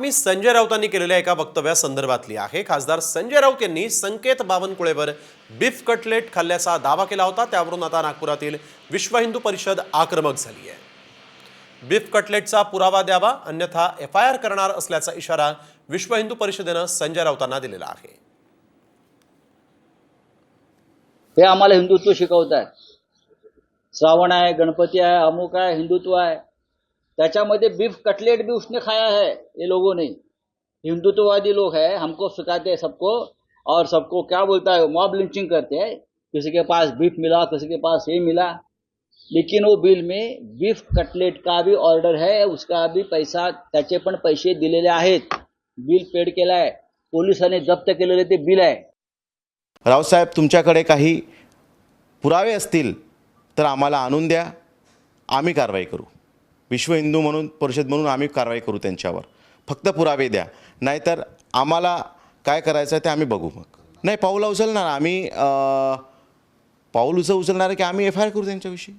बातमी संजय राऊतांनी केलेल्या एका वक्तव्यासंदर्भातली आहे. खासदार संजय राऊत यांनी संकेत बावनकुळेवर बीफ कटलेट खाल्ल्याचा दावा केला होता. त्यावरून आता नागपुरातील विश्व हिंदू परिषद आक्रमक झाली आहे. बीफ कटलेटचा पुरावा द्यावा अन्यथा एफ आय आर करणार असल्याचा इशारा विश्व हिंदू परिषदेनं संजय राऊतांना दिलेला आहे. हे आम्हाला हिंदुत्व शिकवत आहे श्रावण आहे गणपती आहे अमुक आहे हिंदुत्व आहे. त्याच्यामध्ये बीफ कटलेट भी उसने खाया है ये लोगों ने। हिंदुत्ववादी लोग हैं हमको सिखाते हैं सबको और सबको क्या बोलता है मॉब लिंचिंग करते हैं। किसी के पास बीफ मिला किसी के पास ये मिला। लेकिन वो बिल में बीफ कटलेट का भी ऑर्डर है उसका भी पैसा त्याचे पण पैसे दिलेले आहेत। बिल पेड केलं आहे पोलिसांनी जप्त केलेले ते बिल आहे। रावसाहेब तुमच्याकडे काही पुरावे असतील तर आम्हाला आणून द्या. आम्ही कारवाई करू. विश्व हिंदू म्हणून परिषद म्हणून आम्ही कारवाई करू त्यांच्यावर. फक्त पुरावे द्या. नाहीतर आम्हाला काय करायचं आहे ते आम्ही बघू मग. नाही पाऊल उचलणार आम्ही पाऊल उचल उचलणार की आम्ही एफ आय आर करू त्यांच्याविषयी?